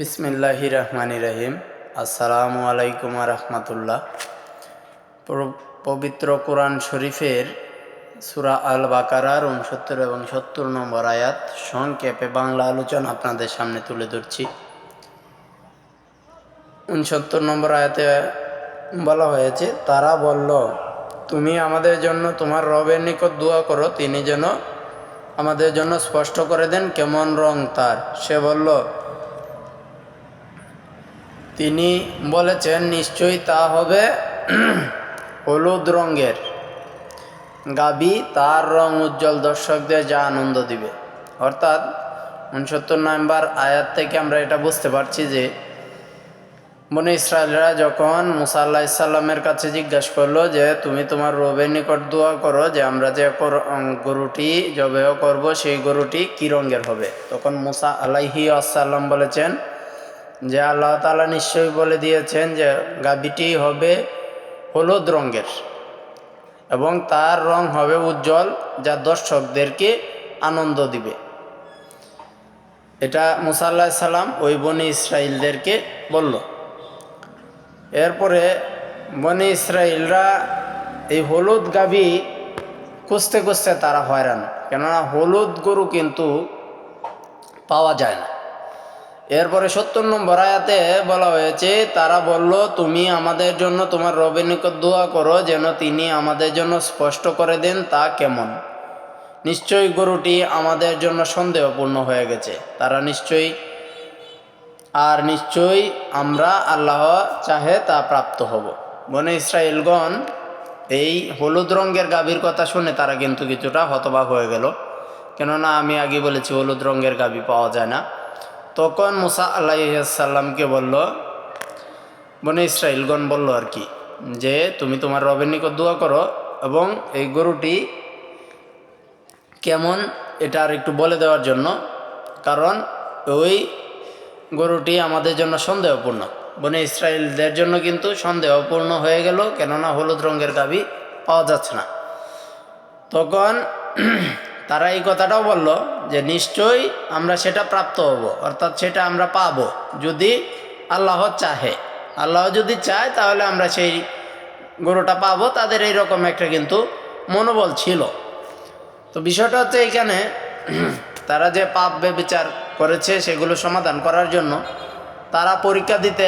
বিসমিল্লাহ রহমান রহিম আসসালামু আলাইকুম রহমতুল্লাহ। পবিত্র কোরআন শরীফের সুরা আল বাকারার উনসত্তর এবং সত্তর নম্বর আয়াত সংক্ষেপে বাংলা আলোচনা আপনাদের সামনে তুলে ধরছি। উনসত্তর নম্বর আয়াতে বলা হয়েছে, তারা বলল, তুমি আমাদের জন্য তোমার রবের নিকট দোয়া করো, তিনি যেন আমাদের জন্য স্পষ্ট করে দেন কেমন রং তার। সে বলল তিনি বলেছেন, নিশ্চয়ই তা হবে হলুদ রঙের। গাবি তার রং উজ্জ্বল, দর্শকদের যা আনন্দ দিবে। অর্থাৎ উনসত্তর নম্বর আয়াত থেকে আমরা এটা বুঝতে পারছি যে মনে ইসরায়েলরা যখন মুসা আল্লাহ ইসাল্লামের কাছে জিজ্ঞাসা করল যে, তুমি তোমার রবের নিকট দোয়া করো যে, আমরা যে গরুটি জবেহ করব, সেই গরুটি কী রঙের হবে? তখন মুসা আলাইহি আসাল্লাম বলেছেন যে আল্লাহ তালা নিশ্চয়ই বলে দিয়েছেন যে গাভীটি হবে হলুদ রঙের এবং তার রং হবে উজ্জ্বল, যা দর্শকদেরকে আনন্দ দিবে। এটা মুসাল্লাহ সাল্লাম ওই বনি ইসরায়েলদেরকে বলল। এরপরে বনি ইসরায়েলরা এই হলুদ গাভী খুঁজতে খুঁজতে তারা হয়রান, কেননা হলুদ গরু কিন্তু পাওয়া যায় না। এরপরে সত্তর নম্বর আয়াতে বলা হয়েছে, তারা বলল, তুমি আমাদের জন্য তোমার রবের নিকট দোয়া করো যেন তিনি আমাদের জন্য স্পষ্ট করে দেন তা কেমন। নিশ্চয়ই গরুটি আমাদের জন্য সন্দেহপূর্ণ হয়ে গেছে। তারা নিশ্চয়ই, আর নিশ্চয়ই আমরা আল্লাহ চাহে তা প্রাপ্ত হব। বনে ইসরায়েলগণ এই হলুদ রঙের গাভীর কথা শুনে তারা কিন্তু কিছুটা হতবাক হয়ে গেল। কেননা আমি আগে বলেছি, হলুদ রঙের গাভী পাওয়া যায় না। তখন মুসা আল্লাহিসাল্লামকে বলল, বনে ইসরায়েলগণ বলল আর কি, যে তুমি তোমার রবের নিকট দোয়া করো এবং এই গরুটি কেমন এটা আর একটু বলে দেওয়ার জন্য, কারণ ওই গরুটি আমাদের জন্য সন্দেহপূর্ণ। বনে ইসরায়েলদের জন্য কিন্তু সন্দেহপূর্ণ হয়ে গেল, কেননা হলুদ রঙের গাভী পাওয়া যাচ্ছে না। তখন তারা এই কথাটাও বলল যে নিশ্চয়ই আমরা সেটা প্রাপ্ত হব, অর্থাৎ সেটা আমরা পাব যদি আল্লাহ চাহে। আল্লাহ যদি চায়, তাহলে আমরা সেই গরুটা পাবো। তাদের এই রকম একটা কিন্তু মনোবল ছিল। তো বিষয়টা হচ্ছে এখানে তারা যে পাপ বিচার করেছে সেগুলো সমাধান করার জন্য তারা পরীক্ষা দিতে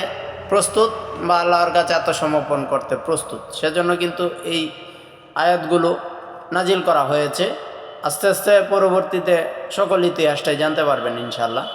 প্রস্তুত বা আল্লাহর কাছে আত্মসমর্পণ করতে প্রস্তুত। সেজন্য কিন্তু এই আয়াতগুলো নাজিল করা হয়েছে। আস্তে আস্তে পরবর্তীতে সকল ইতিহাসটাই জানতে পারবেন ইনশাল্লাহ